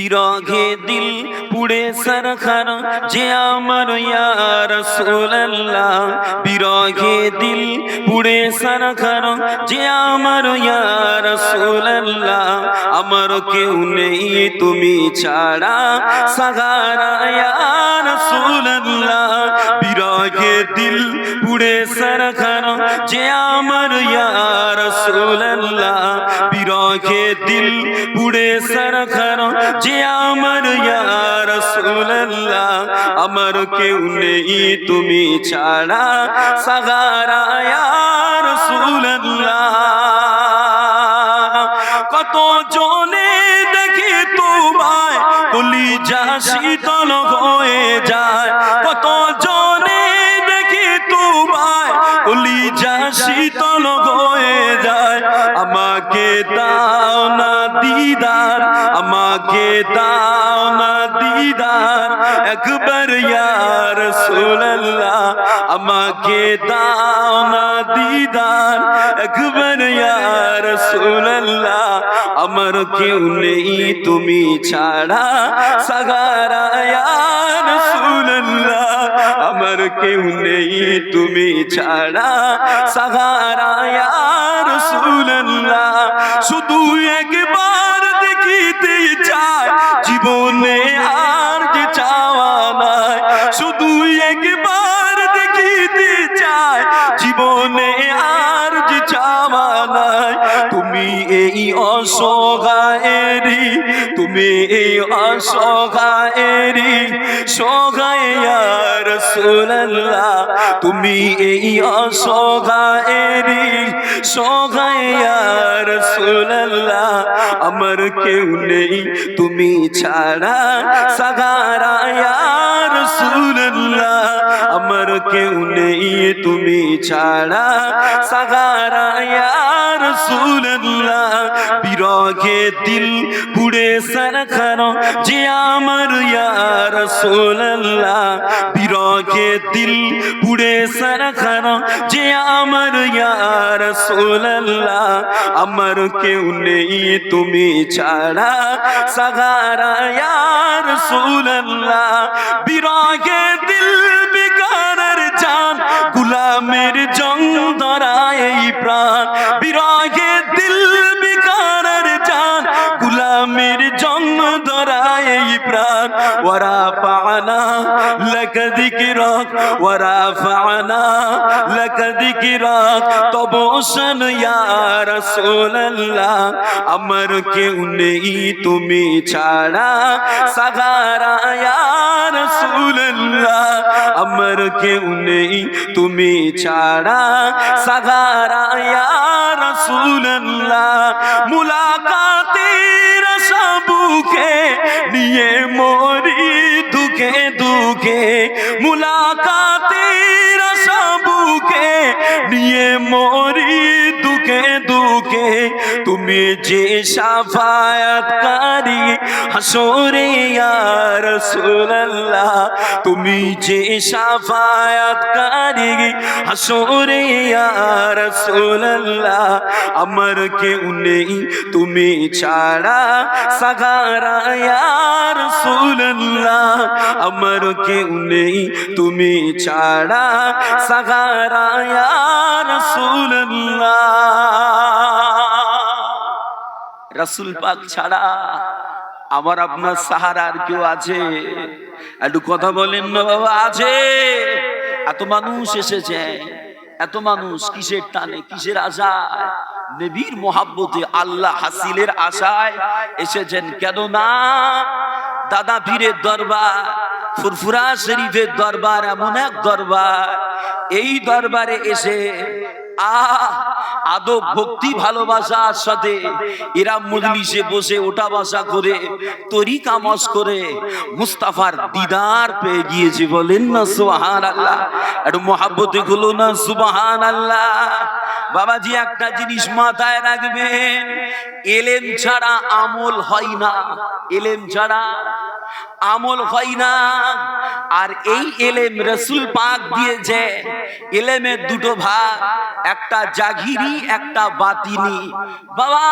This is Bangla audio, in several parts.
বিরহে দিল পুড়ে সরখার যে আমার ইয়ার সোল্লাহ বিরহে দিল পুড়ে সরখার যে আমার ইয়ার সোল্লাহ আমার কেউ নেই তুমি ছাড়া। সাগারা ইয়ার সোল্লাহ বিরহে দিল পুড়ে সরখার যে আমার ইয়ার বিরহে দিল পুড়ে সরখার যে আমার ইয়ার সোল্লাহ আমার কেউ নেই তুমি ছাড়া। সাগারা ইয়ার সোল্লাহ কত জনে দেখি তোমায় কলিজা শীতল হয়ে যায়। কত জনে দেখি তোমায় কলিজা শীতল হয়ে যায় আমাকে দাও না দিদার, আমাকে দাও না দিদার। একবার ইয়ার সোল্লাহ আমাকে দাও না দিদার। একবার ইয়ার সোল্লাহ আমার কেউ নেই তুমি ছাড়া। সাগারা ইয়ার সোল্লাহ আমার কেউ নেই তুমি ছাড়া। সাহারা ইয়ার সোল্লাহ শুধু একবার দেখিতে চাই জীবনে এই অসহায়েরি, তুমি এই অসহায়েরি সহায়ার সোল্লাহ তুমি এই অসহায়েরি সহায়ার সোল্লাহ আমার কেউ নেই, তুমি ছাড়া সাগারা ইয়ার সোল্লাহ আমার কেউ নেই তুমি ছাড়া। সাগারা ইয়ার বিরগে দিল পুড়ে সরখানো। যে আমার, ইয়া সোল্লাহ বিরহে দিল পুড়ে সরখানো। যে আমার ইয়ার সোল্লাহ আমার কেউ নেই তুমি ছাড়া। সাগারা ইয়ার সোল্লাহ বিরহে দিল বিকারের জান। গুলামের জং ধরায় এই প্রাণ। বিরহে পানা লক দিকিরক ওরা পানা লক দিকিরক তব শন ইয়া রাসূলুল্লাহ আমার কেউ নেই তুমি ছাড়া সাগারা রাসূলুল্লাহ আমার কেউ নেই তুমি ছাড়া সাগারা রাসূলুল্লাহ মুলাকাতের সাবুকে নিয়ে মরি দুঃখে দুঃখে মুলাকাতের তুমি যে সাফায়াতকারী হাসরে ইয়ার রাসূলুল্লাহ তুমি যে সাফায়াতকারী হাসরে ইয়ার রাসূলুল্লাহ আমার কেউ নেই তুমি ছাড়া সাগারা ইয়ার রাসূলুল্লাহ আমার কেউ নেই তুমি ছাড়া সাগারা ইয়ার রাসূলুল্লাহ রাসূল পাক ছাড়া আমার আপনার সাহারা আর কেউ আছে? একটু কথা বলেন না বাবা, আছে। এত মানুষ এসেছে। এত মানুষ কিসের টানে, কিসের আশায়? নবীর মোহাব্বতে আল্লাহ হাসিলের আশায় এসেছেন। কেন না দাদা পীরের দরবার, ফুরফুরা শরীফের দরবার, এমন এক দরবার, এই দরবারে এসে আহ, আদব ভক্তি ভালোবাসার সাথে এরা মজলিসে বসে ওটা বাসা করে তরি কামস করে। মুস্তাফার দিদার পেয়ে গিয়েছে বলেন না সুবাহান আল্লাহ একটু মহাব্বতে গুলো না সুবাহান আল্লাহ বাবাজি, একটা জিনিস মাথায় রাখবেন, এলেম ছাড়া আমল হয় না, এলেম ছাড়া আমল হয় না। আর এই এলেম রসুল পাক দিয়েছে, এলেমের দুটো ভাগ, একটা জাগিরি, একটা বাতিনি। বাবা,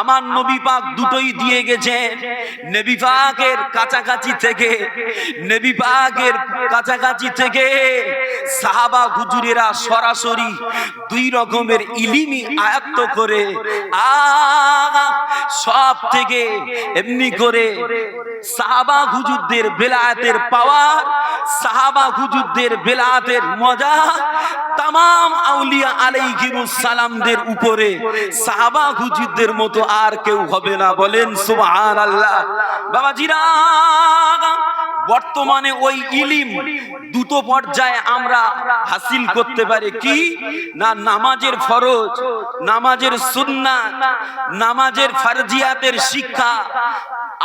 আমার নবী পাক দুটোই দিয়ে গেছে, নবী পাকের কাছাকাছি থেকে, নবী পাকের কাছাকাছি থেকে সাহাবা হুজুরেরা সরাসরি দুই রকমের ইলিমি আয়ত্ত করে সব থেকে এমনি করে সাহাবা হুজুরদের বেলায়াতের পাওয়ার সাহাবা হুজুরদের বেলায়েতের মজা তাম আউলিয়া আলাইহিমুস সালামদের উপরে সাহাবা হুজুরদের মতো আর কেউ হবে না। বলেন সুবহানাল্লাহ। বাবাজিরা বর্তমানে ওই ইলিম দুটো পর্যায়ে আমরা হাসিল করতে পারি কি? না, নামাজের ফরজ, নামাজের সুন্না, নামাজের ফারজিয়াতের শিক্ষা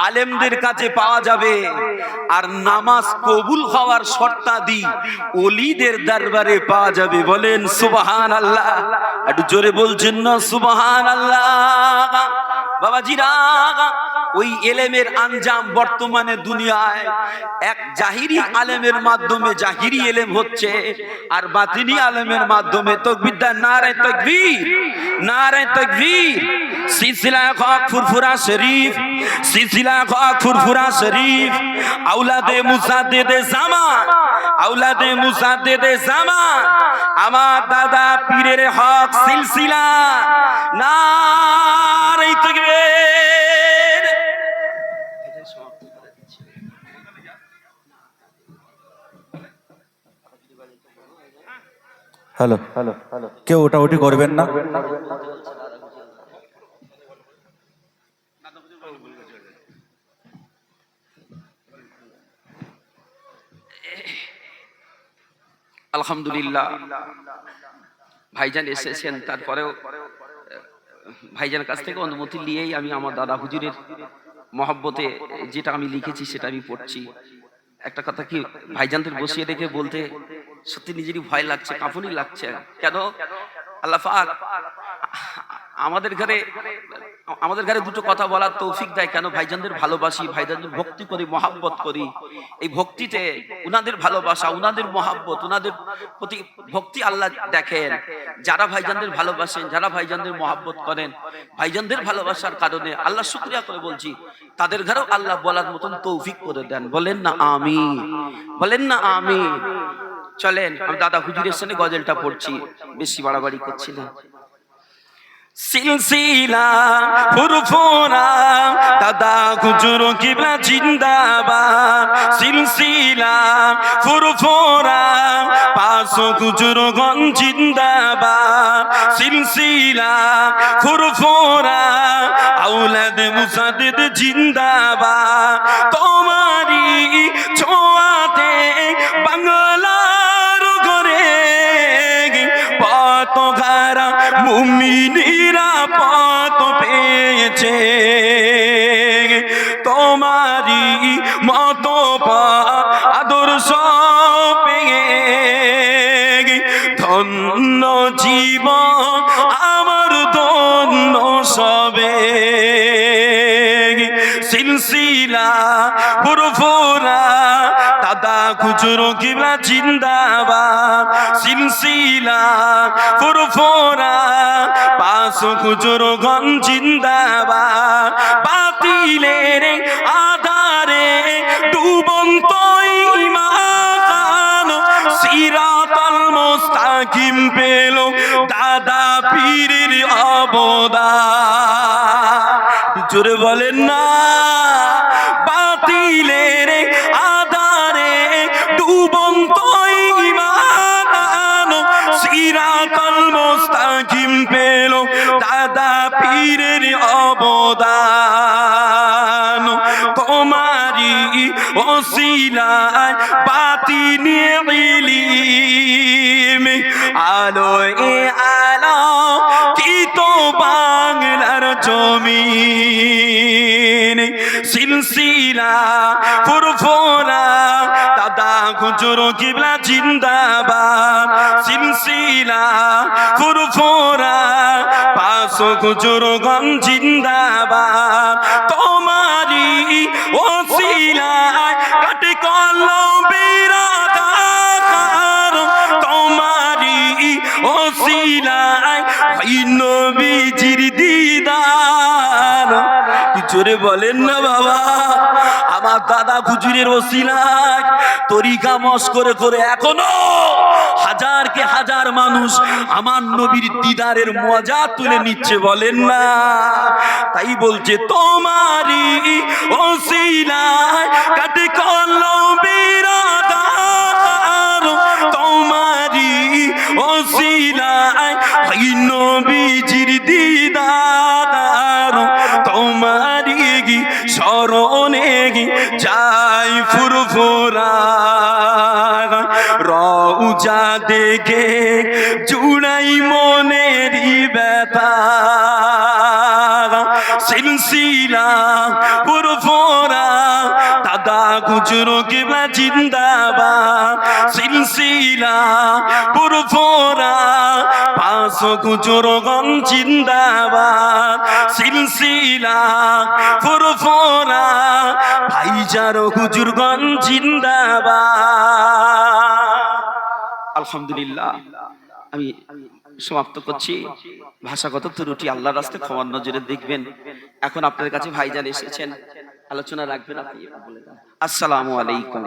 আলেমদের কাছে পাওয়া যাবে। আর নামাজ কবুল হওয়ার শর্তাদি ওলিদের দরবারে পাওয়া যাবে। বলেন সুবহান আল্লাহ একটু জোরে বলছেন না সুবহান আল্লাহ বাবাজিরা ওই এলেমের আঞ্জাম বর্তমানে দুনিয়ায়। এক জাহিরি আলেমের মাধ্যমে জাহিরি এলেম হচ্ছে, আর বাতিনি আলেমের মাধ্যমে তকবিদ্যা নারে তকবীর নারে তকবীর। সিলসিলা হক ফুরফুরা শরীফ, সিলসিলা হক ফুরফুরা শরীফ। আউলাদে মুসাদ্দেদে জামান আউলাদে মুসাদ্দেদে জামান। আমার দাদা পীরের হক সিলসিলা নারে তকবীর। হ্যালো। হ্যালো কেউ ওটা ওটি করবেন না। আলহামদুলিল্লাহ। ভাইজান এসেছেন তারপরেও ভাইজানের কাছ থেকে অনুমতি নিয়েই আমি আমার দাদা হুজুরের মহব্বতে যেটা আমি লিখেছি সেটা আমি পড়ছি। একটা কথা কি ভাইজানদের বসিয়ে রেখে বলতে সত্যি নিজেরই ভয় লাগছে, কাঁপুনি লাগছে। কেন? আল্লাহ আমাদের ঘরে আমাদের ঘরে দুটো কথা বলার তৌফিক দেয়। কেন? ভাইজানদের ভালোবাসি, ভাইজানদের ভক্তি করি, মহাব্বত করি। এই ভক্তিতে উনাদের ভালোবাসা, উনাদের মহাব্বত, উনাদের প্রতি ভক্তি আল্লাহ দেখেন। যারা ভাইজানদের ভালোবাসেন, যারা ভাইজানদের মহাব্বত করেন, ভাইজানদের ভালোবাসার কারণে আল্লাহ শুক্রিয়া করে বলছি, তাদের ঘরেও আল্লাহ বলার মতন তৌফিক করে দেন। বলেন না আমি বলেন না আমি চলেন আমি দাদা হুজুরের সঙ্গে গজলটা পড়ছি বেশি বাড়াবাড়ি করছি না। সিলসিলা ফুরফুরা দাদা হুজুর কিবলা জিন্দাবাদ। সিলসিলা ফুরফুরা পাঁচশো হুজুর গন জিন্দাবাদ। সিলসিলা ফুরফুরা আউলাদ জিন্দাবাদ। তোমারি পত ঘরা মুমিনীরা পত পেয়েছে। তোমারি মত আদর্শ পেয়ে ধন্য জীবন, আমার ধন্য সবে। সিলসিলা, ফুরফুরা দাদা খুচরো কিবলা জিন্দাবাদ, সিলসিলা, ফুরফুরা পাঁচ খুচরো গন জিন্দাবাদ। বাতিলের আধারে ডুবন্ত ইমান সিরাতাল মুস্তাকিম পেল দাদা পীরের অবদা জোরে বলেন না। অবদান। তোমারি ওসিলায় বাতি নিলিম আলো এ আলো কি তো বাংলার জমিন। সিলসিলা ফুরফুরা খুচুর কিবলা জিন্দাবাদ। সিলসিলা ফুরফুরা পাঁচ পাঁচশো গুজরগণ জিন্দাবাদ। তোমারি ওসিলায় কাটে কলমের আধার তোমারি ওসিলায় হয় নবীজির দিদার। কি জোরে বলেন না বাবা। দাদা খুজুরের ওসিলায় তরিকা মস করে করে এখনও হাজার কে হাজার মানুষ আমার নবীর দিদারের মজা তুলে নিচ্ছে বলেন না। তাই বলছে, তোমারই ওসিলায় কাটে রউজা দেখে জুড়াই মনেরই ব্যথা সিলসিলা পুরফোরা দাদা গুজরো কিবলা জিন্দাবাদ। সিলসিলা পুরফোরা পাঁচশো গুজরো গম জিন্দাবাদ। সিলসিলা পুরফোরা ভাইজারো হুজুরগণ জিন্দাবাদ। আলহামদুলিল্লাহ, আমি সমাপ্ত করছি। ভাষাগত ত্রুটি আল্লাহর রাস্তে ক্ষমার নজরে দেখবেন। এখন আপনার কাছে ভাইজান এসেছেন। আলোচনা রাখবেন আপনি। আসসালামু আলাইকুম।